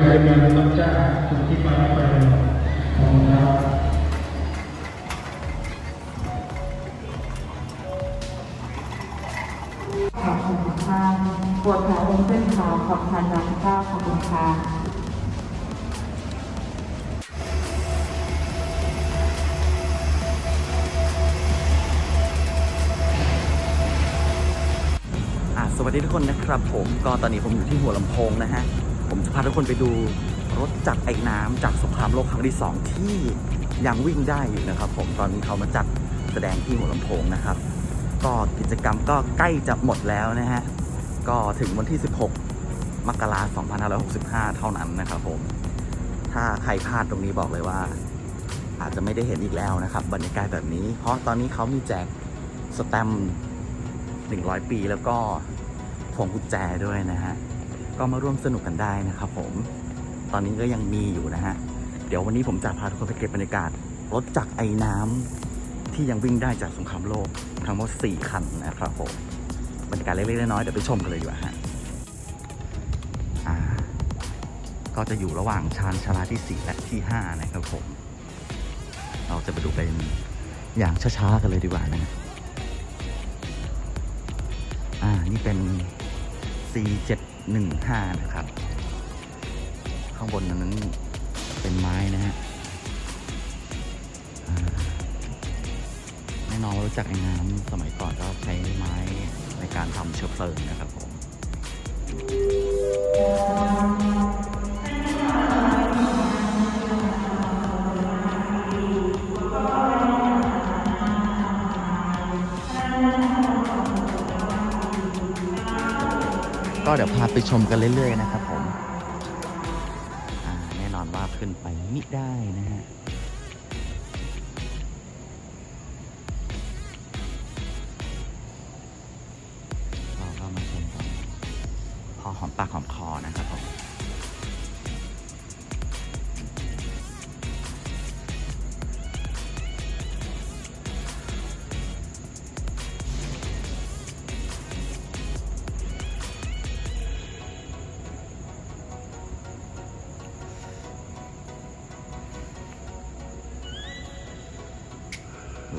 รายงานรับจ้างถึงที่มาไปของเราขอบคุณค่ะปวดแผลเป็นเส้นขาวขอบทานยาข้าวขอบคุณค่ะ วัสดีทุกคนนะครับผมก็ตอนนี้ผมอยู่ที่หัวลำโพงนะฮะ ผมจะพาทุกคนไปดูรถจักรไอ้น้ำจากสงครามโลกครั้งที่ 2 ที่ยังวิ่งได้อยู่นะครับ ผมตอนนี้เขามาจัดแสดงที่หัวลำโพงนะครับ ก็กิจกรรมก็ใกล้จะหมดแล้วนะฮะ ก็ถึงวันที่ 16 มกราคม 2565 เท่านั้นนะครับผม ถ้าใครพลาดตรงนี้บอกเลยว่า อาจจะไม่ได้เห็นอีกแล้วนะครับ บรรยากาศแบบนี้ เพราะตอนนี้เขามีแจกสแตมป์100 ปีแล้วก็ พวงกุญแจด้วยนะฮะ ก็มาร่วมสนุกกันได้นะครับผม ตอนนี้ก็ยังมีอยู่นะฮะ เดี๋ยววันนี้ผมจะพาทุกคนไปเก็บบรรยากาศ รถจักรไอ้น้ำที่ยังวิ่งได้จากสงครามโลกทั้งหมด4คันนะครับผม บรรยากาศเล็กๆน้อยๆเดี๋ยวไปชมกันเลยดีกว่าฮะก็จะอยู่ระหว่างชานชาลาที่ 4 และที่ 5 นะครับผม เราจะไปดูเป็นอย่างช้าๆ กันเลยดีกว่านะ อ่า นี่เป็น C715 นะครับ ข้างบนนั้นเป็นไม้นะฮะแน่นอนว่ารู้จักไอ้น้ำสมัยก่อนก็ใช้ไม้ในการทำเชื้อเพลิงนะครับผม เดี๋ยวพาไปชมกันเรื่อยๆนะครับผมแน่นอนว่าขึ้นไปไม่ได้นะฮะ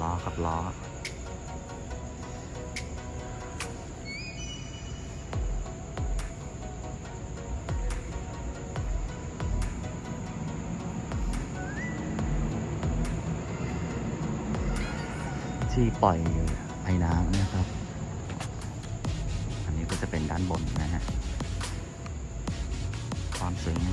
ล้อครับล้อ ที่ปล่อยไอ้น้ำนะครับ อันนี้ก็จะเป็นด้านบนนะฮะ ความสวยงาม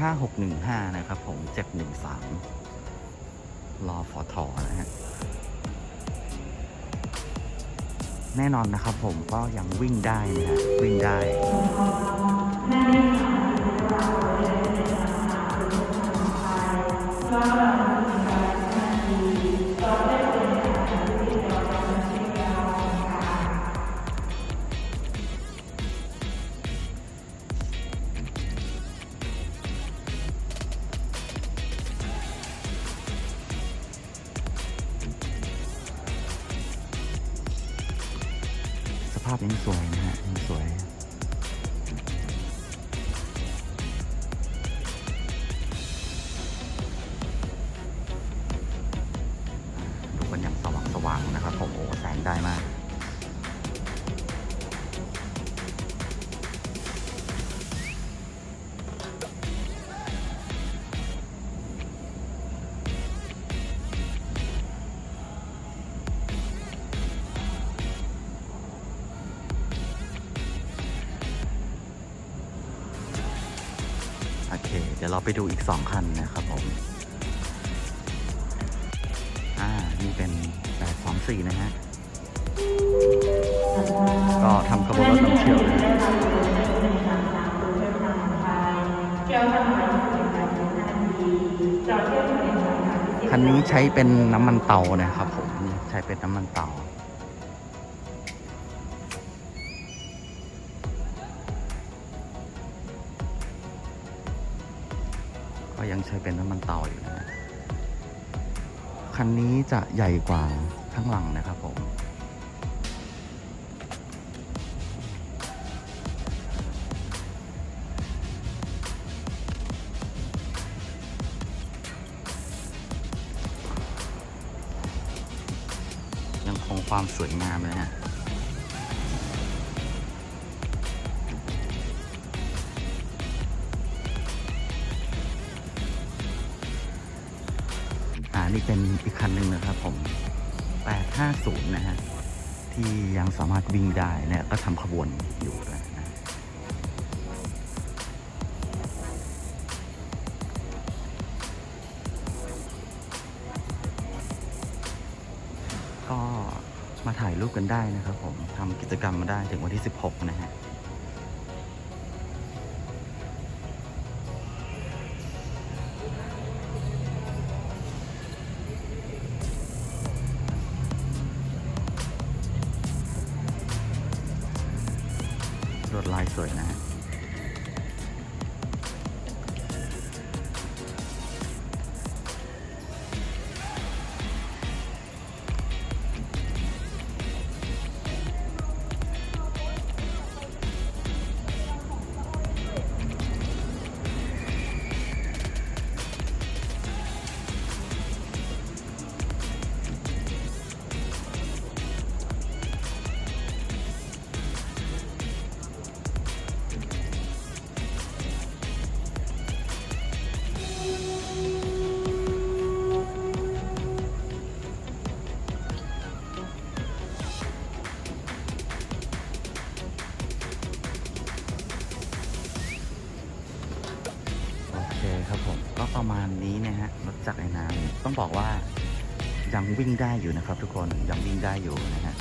ห้าหกหนึ่งห้านะครับผมเจ็ดหนึ่งสามรอฟอทอนะฮะแน่นอนนะครับผมก็ยังวิ่งได้นะฮะวิ่งได้าพยังสวยนะฮะยังสวยดูกันอย่างสว่างสว่างๆนะครับผมโอ้แสงได้มาก โอเค เดี๋ยวเราไปดูอีก 2 คันนะครับผม อ่า นี่เป็น824นะฮะ ก็ทำขบวนรถนำเที่ยวเลยเที่ยวทางไปสิบแปดสิบห้านาทีจอดเที่ยวทะเลยคันนี้ใช้เป็นน้ำมันเตานะครับผม ใช้เป็นน้ำมันเตา ก็ยังใช้เป็นน้ำมันเตาอยู่นะฮะคันนี้จะใหญ่กว่าข้างหลังนะครับผมยังคงความสวยงามเลยฮะ นี่เป็นอีกคันหนึ่งนะครับผม 850 นะฮะ ที่ยังสามารถวิ่งได้เนี่ยก็ทำขบวนอยู่ด้วนะก็มาถ่ายรูปกันได้นะครับผมทำกิจกรรมมาได้ถึงวันที่ 16 นะฮะ ครับผมก็ประมาณนี้นะฮะรถจักรไอ้น้ำต้องบอกว่ายังวิ่งได้อยู่นะครับ ทุกคนยังวิ่งได้อยู่นะฮะ